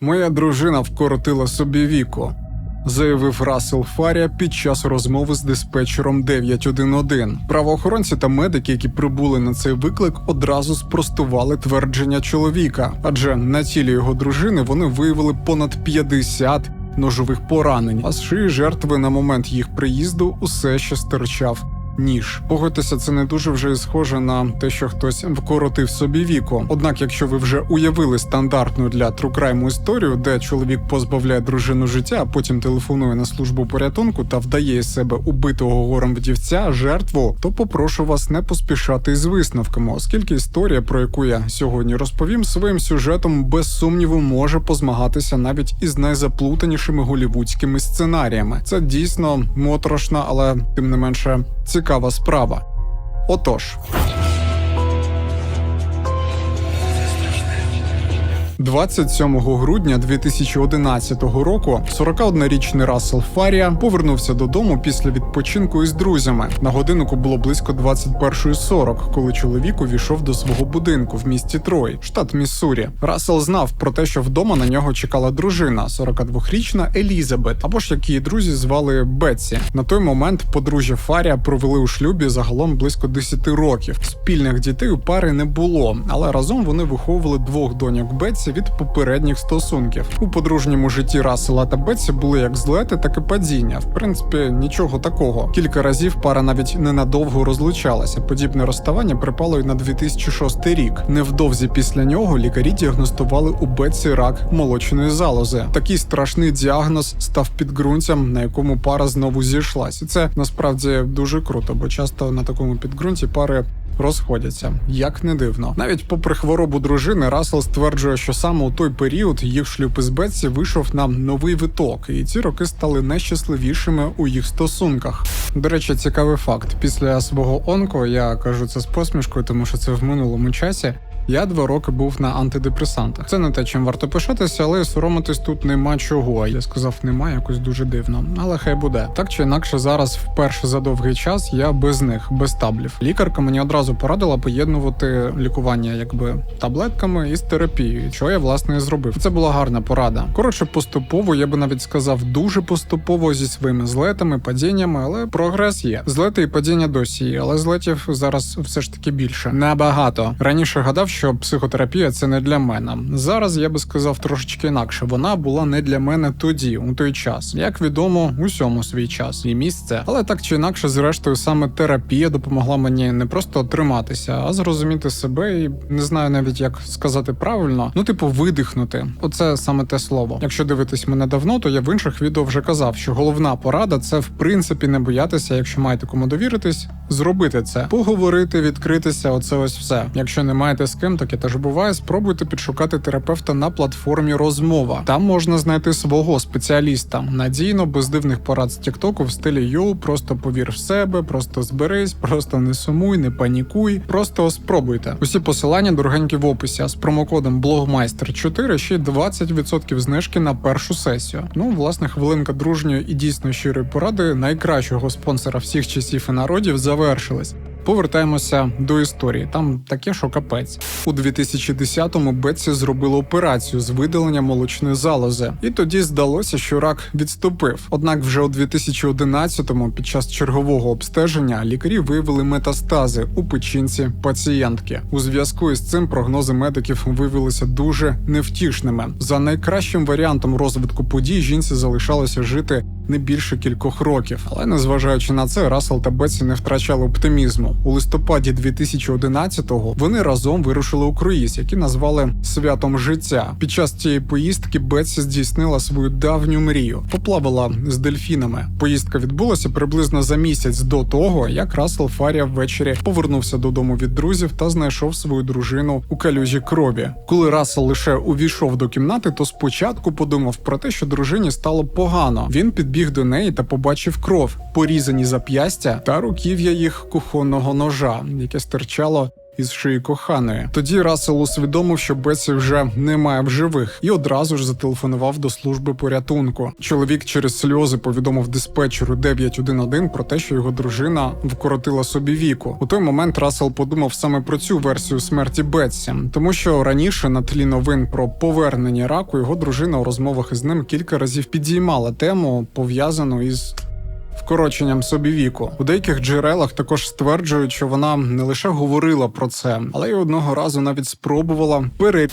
Моя дружина вкоротила собі віку, заявив Рассел Фарія під час розмови з диспетчером 911. Правоохоронці та медики, які прибули на цей виклик, одразу спростували твердження чоловіка, адже на тілі його дружини вони виявили понад 50 ножових поранень. А з шиї жертви на момент їх приїзду усе ще стирчав ніж. Погодьтеся, це не дуже вже схоже на те, що хтось вкоротив собі віку. Однак, якщо ви вже уявили стандартну для трукрайму історію, де чоловік позбавляє дружину життя, а потім телефонує на службу порятунку та вдає із себе убитого горем вдівця жертву, то попрошу вас не поспішати із висновками, оскільки історія, про яку я сьогодні розповім, своїм сюжетом без сумніву може позмагатися навіть із найзаплутанішими голівудськими сценаріями. Це дійсно моторошна, але тим не менше цікава справа. Отож. 27 грудня 2011 року 41-річний Рассел Фарія повернувся додому після відпочинку із друзями. На годиннику було близько 21.40, коли чоловік увійшов до свого будинку в місті Трой, штат Міссурі. Рассел знав про те, що вдома на нього чекала дружина, 42-річна Елізабет, або ж як її друзі звали Бетсі. На той момент подружжя Фарія провели у шлюбі загалом близько 10 років. Спільних дітей у пари не було, але разом вони виховували двох доньок Бетсі від попередніх стосунків. У подружньому житті Рассела та Бетсі були як злети, так і падіння. В принципі, нічого такого. Кілька разів пара навіть ненадовго розлучалася. Подібне розставання припало й на 2006 рік. Невдовзі після нього лікарі діагностували у Бетсі рак молочної залози. Такий страшний діагноз став підґрунтям, на якому пара знову зійшлась. І це насправді дуже круто, бо часто на такому підґрунті пари розходяться, як не дивно. Навіть попри хворобу дружини, Рассел стверджує, що саме у той період їх шлюб із Бетсі вийшов на новий виток, і ці роки стали найщасливішими у їх стосунках. До речі, цікавий факт. Після свого онко я кажу це з посмішкою, тому що це в минулому часі. Я два роки був на антидепресантах. Це не те, чим варто пишатися, але соромитись тут нема чого. Я сказав, нема якось дуже дивно. Але хай буде. Так чи інакше, зараз вперше за довгий час я без них, без таблів. Лікарка мені одразу порадила поєднувати лікування якби таблетками із терапією, що я власне і зробив. Це була гарна порада. Коротше, поступово, я би навіть сказав, дуже поступово зі своїми злетами, падіннями, але прогрес є. Злети і падіння досі є, але злетів зараз все ж таки більше. Набагато раніше гадав, що психотерапія це не для мене. Зараз я би сказав трошечки інакше. Вона була не для мене тоді, у той час. Як відомо, усьому свій час і місце. Але так чи інакше, зрештою, саме терапія допомогла мені не просто триматися, а зрозуміти себе і не знаю навіть як сказати правильно. Ну, типу, видихнути. Оце саме те слово. Якщо дивитись мене давно, то я в інших відео вже казав, що головна порада це в принципі не боятися, якщо маєте кому довіритись, зробити це, поговорити, відкритися. Оце ось все. Якщо не маєте з ким, таке теж буває. Спробуйте підшукати терапевта на платформі розмова. Там можна знайти свого спеціаліста надійно, без дивних порад з Тіктоку в стилі йоу, просто повір в себе, просто зберись, просто не сумуй, не панікуй. Просто спробуйте. Усі посилання дорогенькі в описі. А з промокодом блогмайстер 4 ще й 20% знижки на першу сесію. Ну, власне, хвилинка дружньої і дійсно щирої поради найкращого спонсора всіх часів і народів завершилась. Повертаємося до історії. Там таке, що капець. У 2010-му Бетсі зробила операцію з видалення молочної залози, і тоді здалося, що рак відступив. Однак, вже у 2011-му, під час чергового обстеження, лікарі виявили метастази у печінці пацієнтки. У зв'язку із цим прогнози медиків виявилися дуже невтішними. За найкращим варіантом розвитку подій жінці залишалося жити не більше кількох років. Але незважаючи на це, Рассел та Бетсі не втрачали оптимізму. У листопаді 2011-го вони разом вирушили у круїз, який назвали святом життя. Під час цієї поїздки Бетсі здійснила свою давню мрію, поплавала з дельфінами. Поїздка відбулася приблизно за місяць до того, як Рассел Фарія ввечері повернувся додому від друзів та знайшов свою дружину у калюжі крові. Коли Рассел лише увійшов до кімнати, то спочатку подумав про те, що дружині стало погано. Він підбіг до неї та побачив кров, порізані зап'ястя та руків'я їх кухонного ножа, яке стирчало із шиї коханої. Тоді Рассел усвідомив, що Бетсі вже немає в живих, і одразу ж зателефонував до служби порятунку. Чоловік через сльози повідомив диспетчеру 911 про те, що його дружина вкоротила собі віку. У той момент Рассел подумав саме про цю версію смерті Бетсі, тому що раніше на тлі новин про повернення раку його дружина у розмовах із ним кілька разів підіймала тему пов'язану із вкороченням собі віку. У деяких джерелах також стверджують, що вона не лише говорила про це, але й одного разу навіть спробувала пере.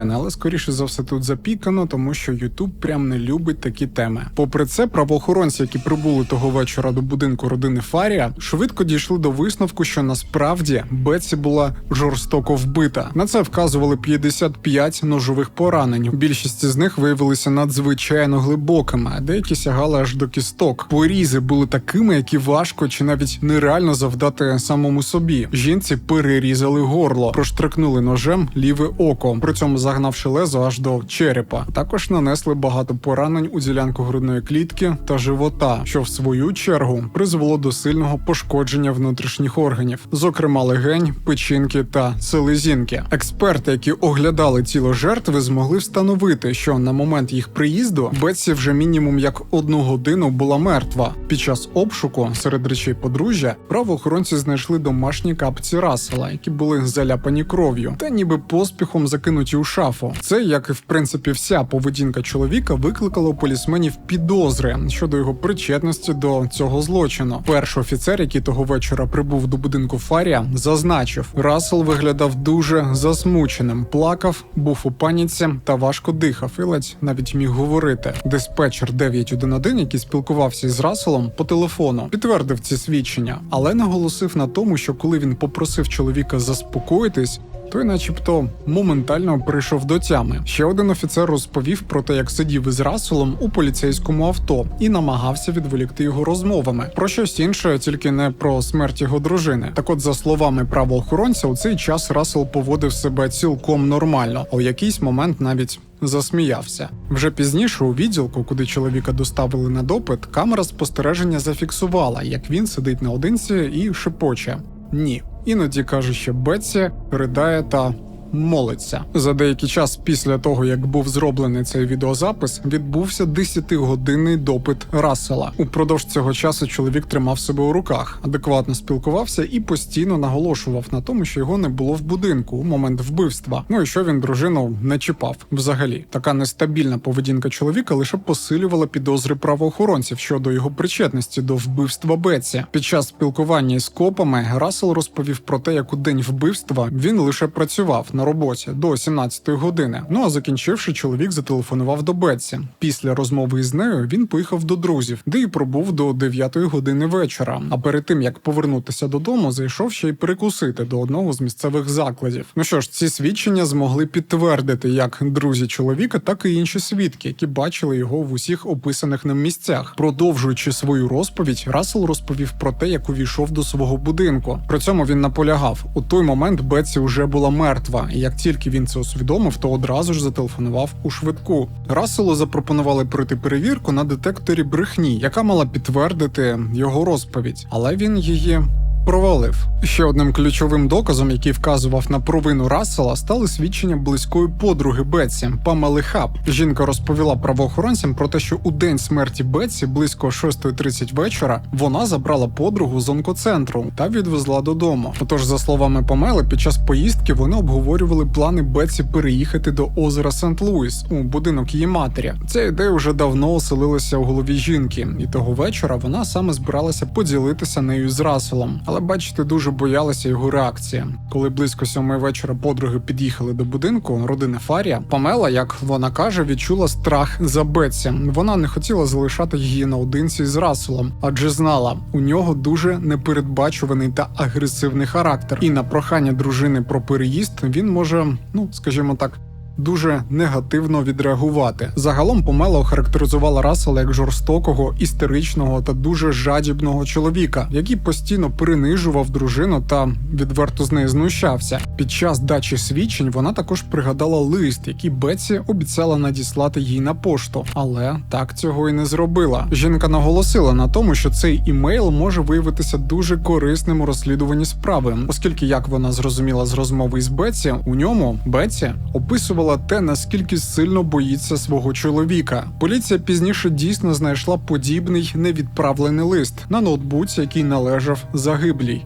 Але скоріше за все тут запікано, тому що Ютуб прям не любить такі теми. Попри це, правоохоронці, які прибули того вечора до будинку родини Фарія, швидко дійшли до висновку, що насправді Бетсі була жорстоко вбита. На це вказували 55 ножових поранень. Більшість з них виявилися надзвичайно глибокими, а деякі сягали аж до кісток. Порізи були такими, які важко чи навіть нереально завдати самому собі. Жінці перерізали горло, проштрикнули ножем ліве око. При цьому загнавши лезо аж до черепа. Також нанесли багато поранень у ділянку грудної клітки та живота, що в свою чергу призвело до сильного пошкодження внутрішніх органів, зокрема легень, печінки та селезінки. Експерти, які оглядали тіло жертви, змогли встановити, що на момент їх приїзду Бетсі вже мінімум як одну годину була мертва. Під час обшуку серед речей подружжя правоохоронці знайшли домашні капці Рассела, які були заляпані кров'ю, та ніби поспіхом закинуті у шафу. Це, як і в принципі вся поведінка чоловіка, викликало у полісменів підозри щодо його причетності до цього злочину. Перший офіцер, який того вечора прибув до будинку Фарія, зазначив, Рассел виглядав дуже засмученим, плакав, був у паніці та важко дихав, і ледь навіть міг говорити. Диспетчер 911, який спілкувався з Расселом по телефону, підтвердив ці свідчення, але наголосив на тому, що коли він попросив чоловіка заспокоїтись. Той, начебто, моментально прийшов до тями. Ще один офіцер розповів про те, як сидів із Расселом у поліцейському авто і намагався відволікти його розмовами про щось інше, тільки не про смерть його дружини. Так, от, за словами правоохоронця, у цей час Рассел поводив себе цілком нормально, а у якийсь момент навіть. Засміявся вже пізніше у відділку, куди чоловіка доставили на допит, камера спостереження зафіксувала, як він сидить наодинці і шепоче. Ні, іноді каже, що Бетсі ридає та молиться. За деякий час після того, як був зроблений цей відеозапис, відбувся 10-годинний допит Рассела. Упродовж цього часу чоловік тримав себе у руках, адекватно спілкувався і постійно наголошував на тому, що його не було в будинку у момент вбивства. Ну і що він дружину не чіпав. Взагалі, така нестабільна поведінка чоловіка лише посилювала підозри правоохоронців щодо його причетності до вбивства Бетсі. Під час спілкування із копами Рассел розповів про те, як у день вбивства він лише працював на роботі до 17 години. Ну а закінчивши, чоловік зателефонував до Бетсі. Після розмови із нею він поїхав до друзів, де і пробув до 9 години вечора. А перед тим як повернутися додому, зайшов ще й перекусити до одного з місцевих закладів. Ну що ж, ці свідчення змогли підтвердити як друзі чоловіка, так і інші свідки, які бачили його в усіх описаних ним місцях. Продовжуючи свою розповідь, Рассел розповів про те, як увійшов до свого будинку. При цьому він наполягав: у той момент Бетсі вже була мертва. І як тільки він це усвідомив, то одразу ж зателефонував у швидку. Расселу запропонували пройти перевірку на детекторі брехні, яка мала підтвердити його розповідь, але він її. Провалив ще одним ключовим доказом, який вказував на провину Рассела, стали свідчення близької подруги Бетсі Памели Хаб. Жінка розповіла правоохоронцям про те, що у день смерті Бетсі близько 6.30 вечора вона забрала подругу з онкоцентру та відвезла додому. Отож, за словами Памели, під час поїздки вони обговорювали плани Бетсі переїхати до озера Сент-Луіс у будинок її матері. Ця ідея вже давно оселилася у голові жінки, і того вечора вона саме збиралася поділитися нею з Расселом. Але бачите, дуже боялася його реакції. Коли близько сьомої вечора подруги під'їхали до будинку родини Фарія, Памела, як вона каже, відчула страх за Бетсі. Вона не хотіла залишати її наодинці з Расселом, адже знала, у нього дуже непередбачуваний та агресивний характер. І на прохання дружини про переїзд він може, ну скажімо так. Дуже негативно відреагувати. Загалом Помела охарактеризувала Рассела як жорстокого, істеричного та дуже жадібного чоловіка, який постійно принижував дружину та відверто з неї знущався. Під час дачі свідчень вона також пригадала лист, який Бетсі обіцяла надіслати їй на пошту, але так цього і не зробила. Жінка наголосила на тому, що цей імейл може виявитися дуже корисним у розслідуванні справи, оскільки, як вона зрозуміла з розмови із Бетсі, у ньому Бетсі описувала те, наскільки сильно боїться свого чоловіка. Поліція пізніше дійсно знайшла подібний невідправлений лист на ноутбуці, який належав загиблій.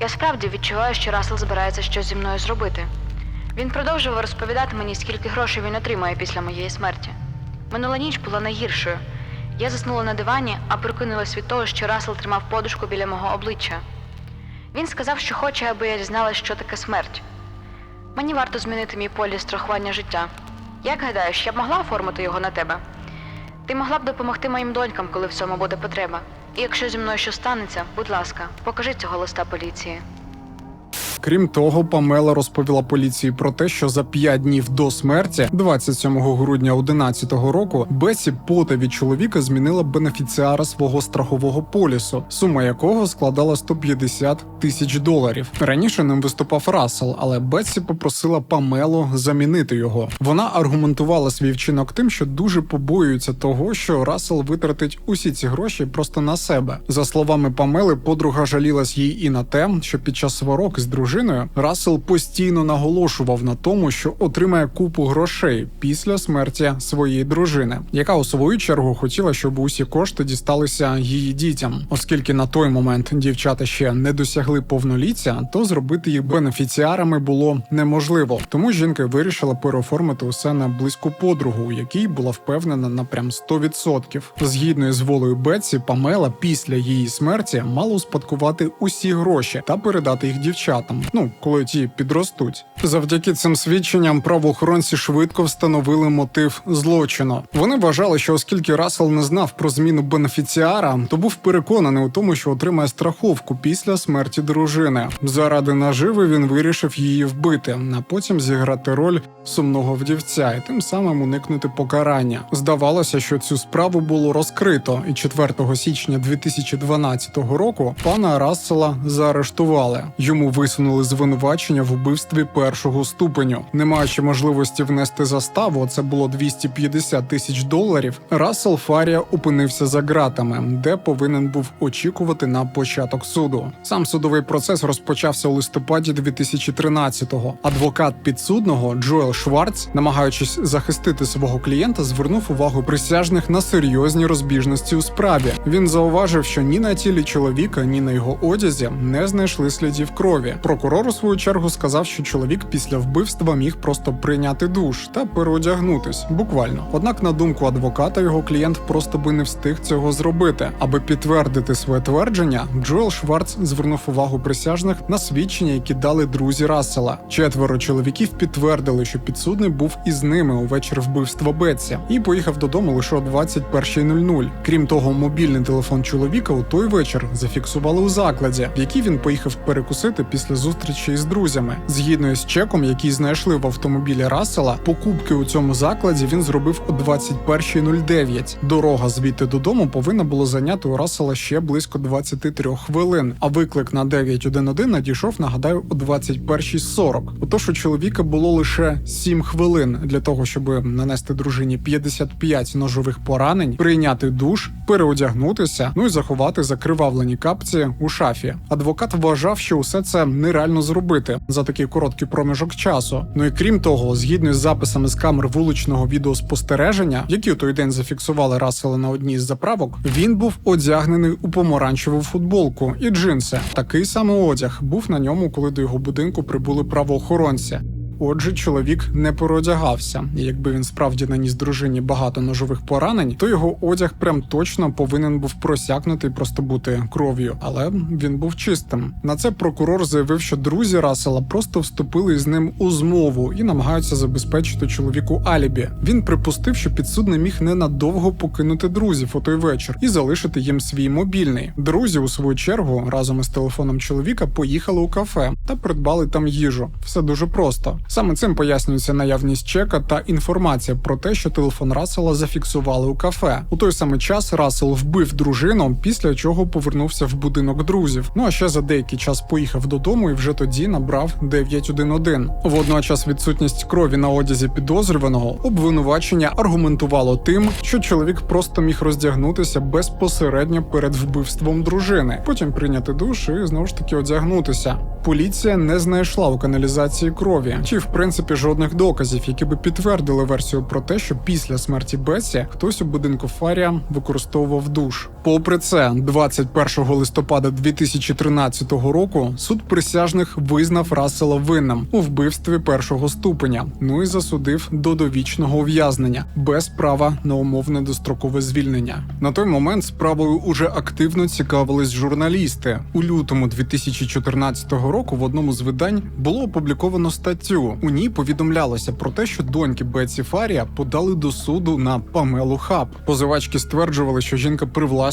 Я справді відчуваю, що Рассел збирається щось зі мною зробити. Він продовжував розповідати мені, скільки грошей він отримає після моєї смерті. Минула ніч була найгіршою. Я заснула на дивані, а прокинулась від того, що Рассел тримав подушку біля мого обличчя. Він сказав, що хоче, аби я дізналась, що таке смерть. Мені варто змінити мій поліс страхування життя. Як гадаєш, я б могла оформити його на тебе? Ти могла б допомогти моїм донькам, коли в цьому буде потреба. І якщо зі мною що станеться, будь ласка, покажи цього листа поліції. Крім того, Памела розповіла поліції про те, що за п'ять днів до смерті, 27 грудня 2011 року, Бесі пота від чоловіка змінила бенефіціара свого страхового полісу, сума якого складала 150 тисяч доларів. Раніше ним виступав Рассел, але Бесі попросила Памелу замінити його. Вона аргументувала свій вчинок тим, що дуже побоюється того, що Рассел витратить усі ці гроші просто на себе. За словами Памели, подруга жалілась їй і на те, що під час сварок з дружиною Рассел постійно наголошував на тому, що отримає купу грошей після смерті своєї дружини, яка у свою чергу хотіла, щоб усі кошти дісталися її дітям, оскільки на той момент дівчата ще не досягли повноліття, то зробити їх бенефіціарами було неможливо. Тому жінка вирішила переоформити усе на близьку подругу, у якій була впевнена на прям 100%. Згідно із волею Бетсі, Памела після її смерті мала успадкувати усі гроші та передати їх дівчатам. Ну коли ті підростуть. Завдяки цим свідченням правоохоронці швидко встановили мотив злочину. Вони вважали, що оскільки Рассел не знав про зміну бенефіціара, то був переконаний у тому, що отримає страховку після смерті дружини. Заради наживи він вирішив її вбити, а потім зіграти роль сумного вдівця і тим самим уникнути покарання. Здавалося, що цю справу було розкрито, і 4 січня 2012 року пана Рассела заарештували. Йому висунули звинувачення в вбивстві першого ступеню. Не маючи можливості внести заставу, це було 250 тисяч доларів. Рассел Фарія опинився за ґратами, де повинен був очікувати на початок суду. Сам судовий процес розпочався у листопаді 2013-го. Адвокат підсудного Джоел Шварц, намагаючись захистити свого клієнта, звернув увагу присяжних на серйозні розбіжності у справі. Він зауважив, що ні на тілі чоловіка, ні на його одязі не знайшли слідів крові. Прокурор у свою чергу сказав, що чоловік після вбивства міг просто прийняти душ та переодягнутись, буквально. Однак, на думку адвоката, його клієнт просто би не встиг цього зробити. Аби підтвердити своє твердження, Джоел Шварц звернув увагу присяжних на свідчення, які дали друзі Рассела. Четверо чоловіків підтвердили, що підсудний був із ними увечері вбивства Бетсі і поїхав додому лише о 21.00. Крім того, мобільний телефон чоловіка у той вечір зафіксували у закладі, в який він поїхав перекусити після зустрічі із друзями. Згідно із чеком, який знайшли в автомобілі Рассела, покупки у цьому закладі він зробив о 21.09. Дорога звідти додому повинна була зайняти у Рассела ще близько 23 хвилин. А виклик на 911 надійшов, нагадаю, о 21.40. Отож у чоловіка було лише 7 хвилин для того, щоб нанести дружині 55 ножових поранень, прийняти душ, переодягнутися, ну і заховати закривавлені капці у шафі. Адвокат вважав, що усе це нереально зробити за такий короткий проміжок часу. Ну і крім того, згідно з записами з камер вуличного відеоспостереження, які у той день зафіксували Рассела на одній з заправок, він був одягнений у помаранчеву футболку і джинси. Такий самий одяг був на ньому, коли до його будинку прибули правоохоронці. Отже, чоловік не переодягався, і якби він справді наніс дружині багато ножових поранень, то його одяг прям точно повинен був просякнути і просто бути кров'ю, але він був чистим. На це прокурор заявив, що друзі Рассела просто вступили з ним у змову і намагаються забезпечити чоловіку алібі. Він припустив, що підсудний міг ненадовго покинути друзів у той вечір і залишити їм свій мобільний. Друзі, у свою чергу, разом із телефоном чоловіка поїхали у кафе та придбали там їжу. Все дуже просто. Саме цим пояснюється наявність чека та інформація про те, що телефон Рассела зафіксували у кафе. У той самий час Рассел вбив дружину, після чого повернувся в будинок друзів. Ну а ще за деякий час поїхав додому і вже тоді набрав 911. Водночас відсутність крові на одязі підозрюваного обвинувачення аргументувало тим, що чоловік просто міг роздягнутися безпосередньо перед вбивством дружини, потім прийняти душ і знову ж таки одягнутися. Поліція не знайшла у каналізації крові, чи в принципі жодних доказів, які би підтвердили версію про те, що після смерті Бесі хтось у будинку Фарія використовував душ. Попри це, 21 листопада 2013 року суд присяжних визнав Рассела винним у вбивстві першого ступеня, ну і засудив до довічного ув'язнення без права на умовне дострокове звільнення. На той момент справою уже активно цікавились журналісти. У лютому 2014 року в одному з видань було опубліковано статтю. У ній повідомлялося про те, що доньки Бетсі Фарія подали до суду на Памелу Хаб. Позивачки стверджували, що жінка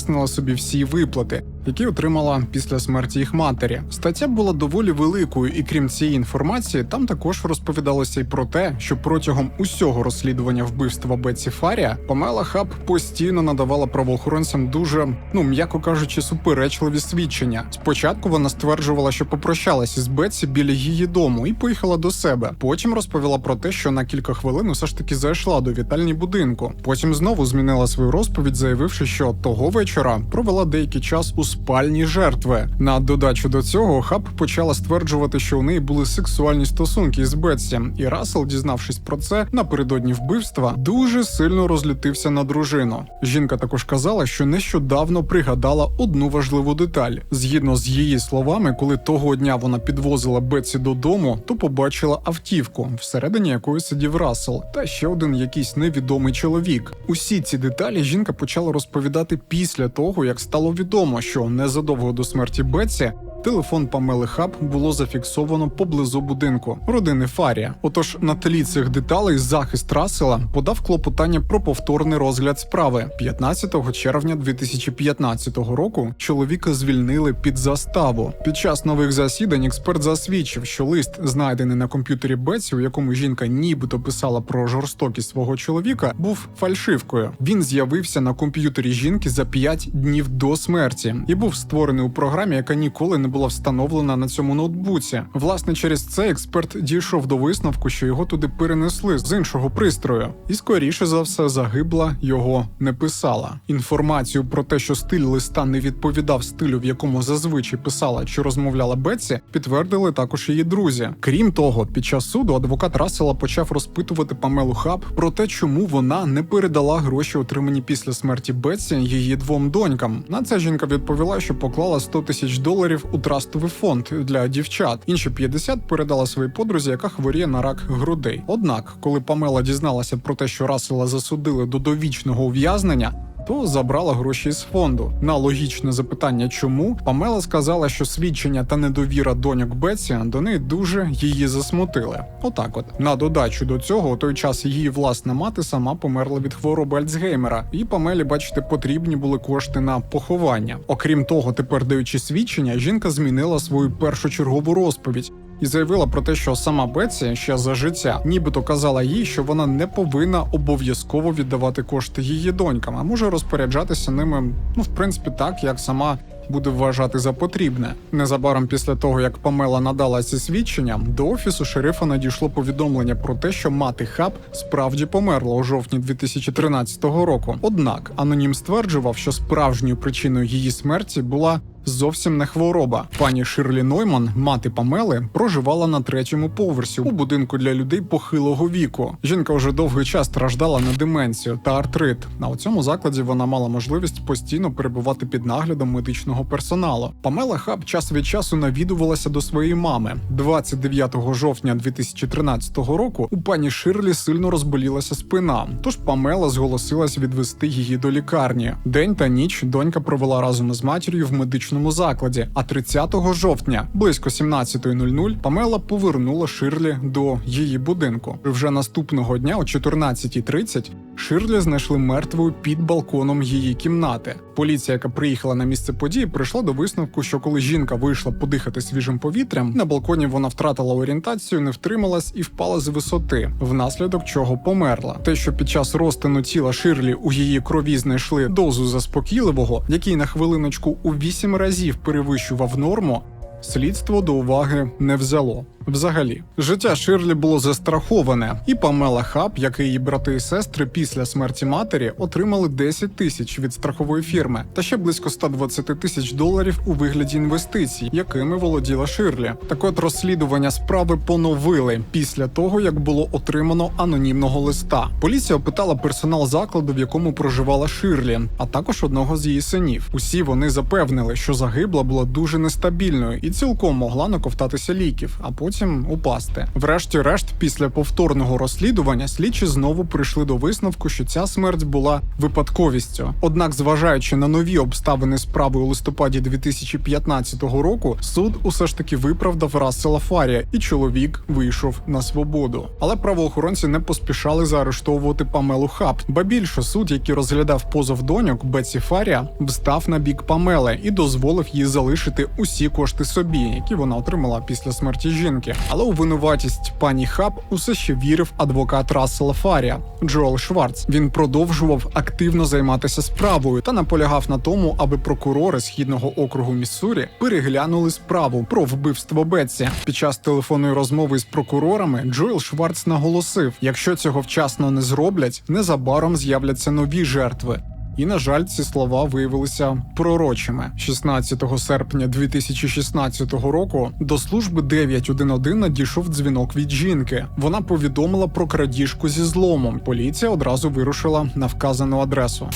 привласнила собі всі виплати, які отримала після смерті їх матері. Стаття була доволі великою, і крім цієї інформації, там також розповідалося й про те, що протягом усього розслідування вбивства Бетсі Фарія Памела Хаб постійно надавала правоохоронцям дуже, ну м'яко кажучи, суперечливі свідчення. Спочатку вона стверджувала, що попрощалася з Бетсі біля її дому і поїхала до себе. Потім розповіла про те, що на кілька хвилин все ж таки зайшла до вітальні будинку. Потім знову змінила свою розповідь, заявивши, що того вечора провела деякий час у спальні жертви. На додачу до цього Хаб почала стверджувати, що у неї були сексуальні стосунки з Бетсі, і Рассел, дізнавшись про це напередодні вбивства, дуже сильно розлютився на дружину. Жінка також казала, що нещодавно пригадала одну важливу деталь. Згідно з її словами, коли того дня вона підвозила Бетсі додому, то побачила автівку, всередині якої сидів Рассел, та ще один якийсь невідомий чоловік. Усі ці деталі жінка почала розповідати після того, як стало відомо, що незадовго до смерті Бетсі Телефон Памели Хаб було зафіксовано поблизу будинку родини Фарія. Отож, на тлі цих деталей захист Рассела подав клопотання про повторний розгляд справи 15 червня 2015 року. Чоловіка звільнили під заставу. Під час нових засідань експерт засвідчив, що лист, знайдений на комп'ютері Бетсі, у якому жінка нібито писала про жорстокість свого чоловіка, був фальшивкою. Він з'явився на комп'ютері жінки за 5 днів до смерті і був створений у програмі, яка ніколи не була встановлена на цьому ноутбуці. Власне, через це експерт дійшов до висновку, що його туди перенесли з іншого пристрою, і скоріше за все загибла його не писала. Інформацію про те, що стиль листа не відповідав стилю, в якому зазвичай писала чи розмовляла Бетсі, підтвердили також її друзі. Крім того, під час суду адвокат Рассела почав розпитувати Памелу Хаб про те, чому вона не передала гроші, отримані після смерті Бетсі її двом донькам. На це жінка відповіла, що поклала 100 тисяч доларів у трастовий фонд для дівчат. Інші 50 передала своїй подрузі, яка хворіє на рак грудей. Однак, коли Памела дізналася про те, що Расела засудили до довічного ув'язнення. То забрала гроші з фонду. На логічне запитання, чому Памела сказала, що свідчення та недовіра доньок Бетсі до неї дуже її засмутили. Отак, от на додачу до цього, у той час її власна мати сама померла від хвороби Альцгеймера, і Памелі, бачите, потрібні були кошти на поховання. Окрім того, тепер даючи свідчення, жінка змінила свою першочергову розповідь. І заявила про те, що сама Бетсі ще за життя, нібито казала їй, що вона не повинна обов'язково віддавати кошти її донькам, а може розпоряджатися ними, ну в принципі, так як сама буде вважати за потрібне. Незабаром після того, як Памела надала ці свідчення, до офісу шерифа надійшло повідомлення про те, що мати Хаб справді померла у жовтні 2013 року. Однак анонім стверджував, що справжньою причиною її смерті була зовсім не хвороба. Пані Ширлі Нойман, мати Памели, проживала на третьому поверсі у будинку для людей похилого віку. Жінка вже довгий час страждала на деменцію та артрит. На у цьому закладі вона мала можливість постійно перебувати під наглядом медичного персоналу. Памела Хаб час від часу навідувалася до своєї мами. 29 жовтня 2013 року у пані Ширлі сильно розболілася спина. Тож Памела зголосилась відвести її до лікарні. День та ніч донька провела разом із матір'ю в медичному медичному закладі. А 30 жовтня, близько 17.00, Памела повернула Ширлі до її будинку. Вже наступного дня, о 14.30, Ширлі знайшли мертвою під балконом її кімнати. Поліція, яка приїхала на місце події, прийшла до висновку, що коли жінка вийшла подихати свіжим повітрям, на балконі вона втратила орієнтацію, не втрималась і впала з висоти, внаслідок чого померла. Те, що під час розтину тіла Ширлі у її крові знайшли дозу заспокійливого, який на хвилиночку у вісім разів перевищував норму. Слідство до уваги не взяло. Взагалі, життя Ширлі було застраховане, і Памела Хаб, як і її брати і сестри, після смерті матері отримали 10 тисяч від страхової фірми та ще близько 120 тисяч доларів у вигляді інвестицій, якими володіла Ширлі. Так от розслідування справи поновили після того, як було отримано анонімного листа. Поліція опитала персонал закладу, в якому проживала Ширлі, а також одного з її синів. Усі вони запевнили, що загибла була дуже нестабільною і цілком могла наковтатися ліків, а потім упасти. Врешті-решт, після повторного розслідування, слідчі знову прийшли до висновку, що ця смерть була випадковістю. Однак, зважаючи на нові обставини справи у листопаді 2015 року, суд усе ж таки виправдав Рассела Фарія, і чоловік вийшов на свободу. Але правоохоронці не поспішали заарештовувати Памелу Хаб. Ба більше суд, який розглядав позов доньок Беці Фарія, встав на бік Памели і дозволив їй залишити усі кошти собі, які вона отримала після смерті жінки. Але у винуватість пані Хаб усе ще вірив адвокат Рассела Фарія Джоел Шварц. Він продовжував активно займатися справою та наполягав на тому, аби прокурори східного округу Міссурі переглянули справу про вбивство Бетсі. Під час телефонної розмови з прокурорами Джоел Шварц наголосив: якщо цього вчасно не зроблять, незабаром з'являться нові жертви. І на жаль, ці слова виявилися пророчими. 16 серпня 2016 року до служби 911 надійшов дзвінок від жінки. Вона повідомила про крадіжку зі зломом. Поліція одразу вирушила на вказану адресу.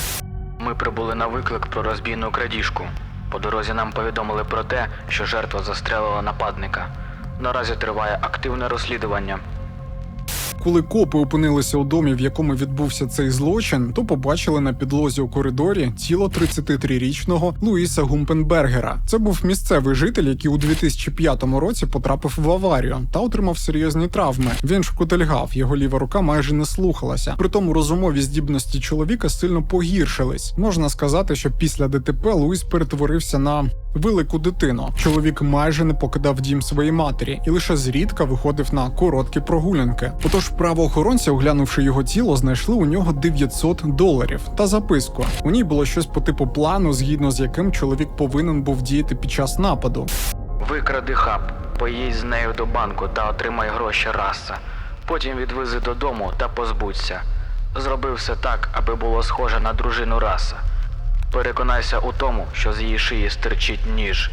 Ми прибули на виклик про розбійну крадіжку. По дорозі нам повідомили про те, що жертва застрелила нападника. Наразі триває активне розслідування. Коли копи опинилися у домі, в якому відбувся цей злочин, то побачили на підлозі у коридорі тіло 33-річного Луїса Гумпенбергера. Це був місцевий житель, який у 2005 році потрапив в аварію та отримав серйозні травми. Він шкутильгав, його ліва рука майже не слухалася. Притому розумові здібності чоловіка сильно погіршились. Можна сказати, що після ДТП Луїс перетворився на велику дитину. Чоловік майже не покидав дім своєї матері і лише зрідка виходив на короткі прогулянки. Отож, правоохоронці, оглянувши його тіло, знайшли у нього 900 доларів та записку. У ній було щось по типу плану, згідно з яким чоловік повинен був діяти під час нападу. Викради хаб, поїдь з нею до банку та отримай гроші раса. Потім відвези додому та позбудься. Зроби все так, аби було схоже на дружину раса. Переконайся у тому, що з її шиї стирчить ніж.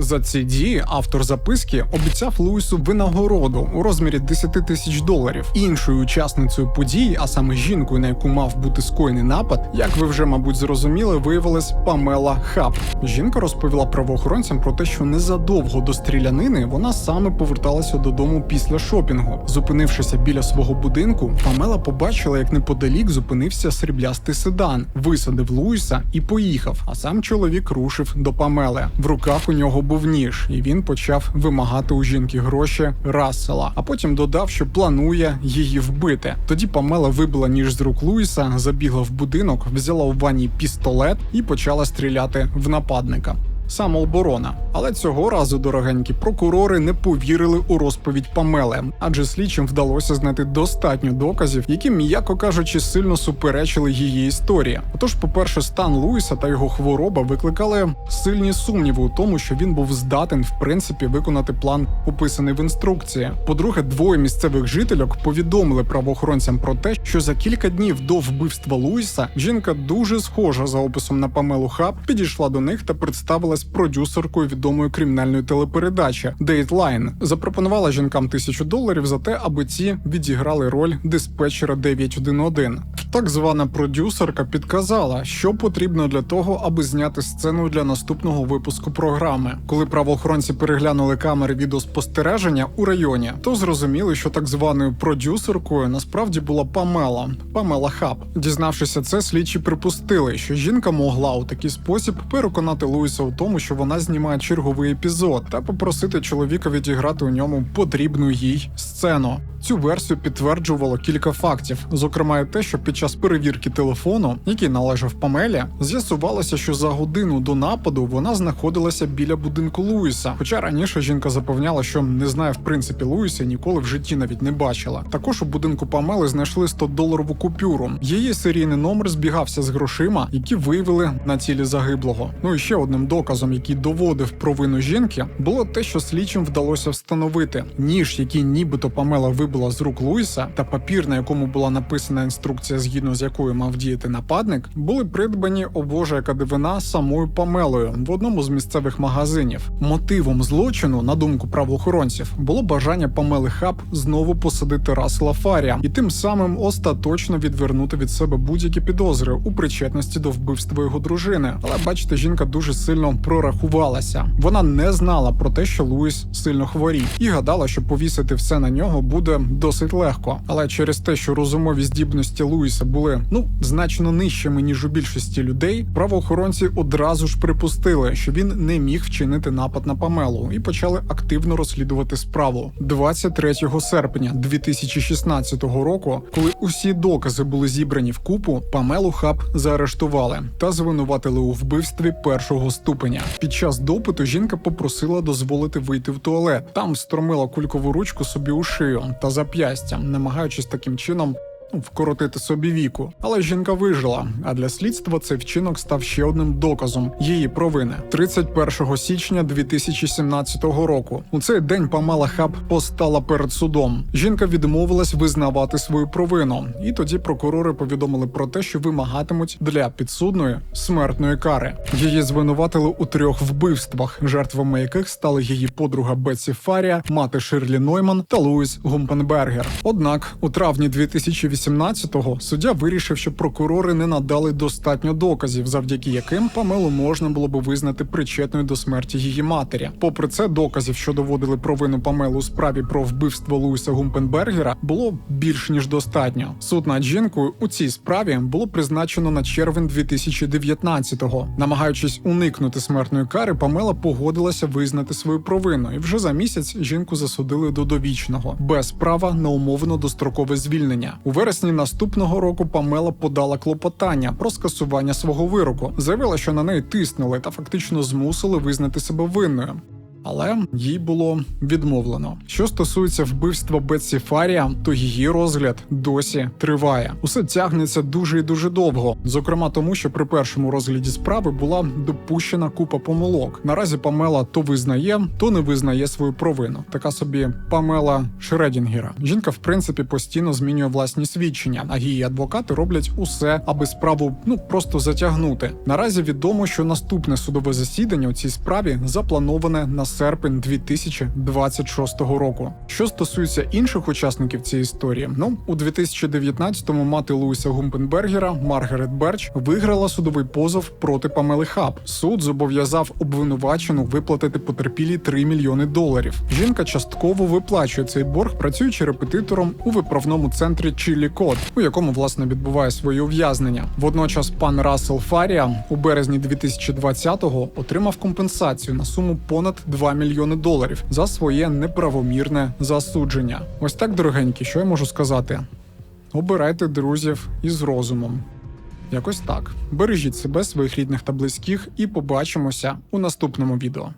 За ці дії автор записки обіцяв Луїсу винагороду у розмірі 10 тисяч доларів. Іншою учасницею події, а саме жінкою, на яку мав бути скоєний напад, як ви вже мабуть зрозуміли, виявилась Памела Хаб. Жінка розповіла правоохоронцям про те, що незадовго до стрілянини вона саме поверталася додому після шопінгу. Зупинившися біля свого будинку, Памела побачила, як неподалік зупинився сріблястий седан, висадив Луїса і поїхав. А сам чоловік рушив до Памели. В руках у нього був ніж, і він почав вимагати у жінки гроші Рассела. А потім додав, що планує її вбити. Тоді Памела вибила ніж з рук Луїса, забігла в будинок, взяла у ванні пістолет і почала стріляти в нападника. Самооборона, але цього разу дорогенькі прокурори не повірили у розповідь Памели, адже слідчим вдалося знайти достатньо доказів, які, м'яко кажучи, сильно суперечили її історії. Отож, по-перше, стан Луїса та його хвороба викликали сильні сумніви у тому, що він був здатен в принципі виконати план, описаний в інструкції. По-друге, двоє місцевих жительок повідомили правоохоронцям про те, що за кілька днів до вбивства Луїса жінка дуже схожа за описом на Памелу Хаб підійшла до них та представилася виявилась продюсеркою відомої кримінальної телепередачі Dateline. Запропонувала жінкам тисячу доларів за те, аби ті відіграли роль диспетчера 911. Так звана продюсерка підказала, що потрібно для того, аби зняти сцену для наступного випуску програми. Коли правоохоронці переглянули камери відеоспостереження у районі, то зрозуміли, що так званою продюсеркою насправді була Памела Памела Хаб. Дізнавшися це, слідчі припустили, що жінка могла у такий спосіб переконати Луїса у тому, що вона знімає черговий епізод, та попросити чоловіка відіграти у ньому потрібну їй сцену. Цю версію підтверджувало кілька фактів, зокрема, і те, що під час перевірки телефону, який належав Памелі, з'ясувалося, що за годину до нападу вона знаходилася біля будинку Луїса. Хоча раніше жінка запевняла, що не знає в принципі Луїса ніколи в житті навіть не бачила. Також у будинку Памели знайшли 100-доларову купюру. Її серійний номер збігався з грошима, які виявили на тілі загиблого. Ну і ще одним доказом, який доводив провину жінки, було те, що слідчим вдалося встановити ніж, який нібито Памела вибила з рук Луїса, та папір, на якому була написана інструкція, згідно з якою мав діяти нападник, були придбані о боже, яка дивина самою Памелою в одному з місцевих магазинів. Мотивом злочину, на думку правоохоронців, було бажання Памели Хаб знову посадити Расела Фарія і тим самим остаточно відвернути від себе будь-які підозри у причетності до вбивства його дружини. Але бачите, жінка дуже сильно прорахувалася. Вона не знала про те, що Луїс сильно хворів, і гадала, що повісити все на нього буде досить легко. Але через те, що розумові здібності Луїса були ну значно нижчими ніж у більшості людей, правоохоронці одразу ж припустили, що він не міг вчинити напад на Памелу, і почали активно розслідувати справу. 23 серпня 2016 року, коли усі докази були зібрані в купу, Памелу Хаб заарештували та звинуватили у вбивстві першого ступеня. Під час допиту жінка попросила дозволити вийти в туалет. Там встромила кулькову ручку собі у шию та зап'ястя, намагаючись таким чином. Вкоротити собі віку, але жінка вижила. А для слідства цей вчинок став ще одним доказом її провини. 31 січня 2017 року. У цей день Памела Хаб постала перед судом. Жінка відмовилась визнавати свою провину, і тоді прокурори повідомили про те, що вимагатимуть для підсудної смертної кари. Її звинуватили у трьох вбивствах, жертвами яких стали її подруга Бетсі Фарія, мати Ширлі Нойман та Луїс Гумпенбергер. Однак у травні 2018-го суддя вирішив, що прокурори не надали достатньо доказів, завдяки яким Памелу можна було би визнати причетною до смерті її матері. Попри це, доказів, що доводили провину Памелу у справі про вбивство Луїса Гумпенбергера, було більш ніж достатньо. Суд над жінкою у цій справі було призначено на червень 2019-го. Намагаючись уникнути смертної кари, Памела погодилася визнати свою провину, і вже за місяць жінку засудили до довічного без права на умовно дострокове звільнення. У вересні наступного року Памела подала клопотання про скасування свого вироку, заявила, що на неї тиснули та фактично змусили визнати себе винною. Але їй було відмовлено. Що стосується вбивства Бетсі Фарія, то її розгляд досі триває. Усе тягнеться дуже і дуже довго. Зокрема, тому що при першому розгляді справи була допущена купа помилок. Наразі Памела то визнає, то не визнає свою провину. Така собі Памела Шредінгера. Жінка, в принципі, постійно змінює власні свідчення, а її адвокати роблять усе, аби справу ну просто затягнути. Наразі відомо, що наступне судове засідання у цій справі заплановане на серпень 2026 року. Що стосується інших учасників цієї історії, ну у 2019-му мати Луїса Гумпенбергера Маргарет Берч виграла судовий позов проти Памели Хаб. Суд зобов'язав обвинувачену виплатити потерпілі 3 мільйони доларів. Жінка частково виплачує цей борг, працюючи репетитором у виправному центрі Чілі Код, у якому власне відбуває своє ув'язнення. Водночас пан Рассел Фарія у березні 2020-го отримав компенсацію на суму понад 2 мільйони доларів за своє неправомірне засудження. Ось так, дорогенькі, що я можу сказати? Обирайте друзів із розумом. Якось так. Бережіть себе, своїх рідних та близьких, і побачимося у наступному відео.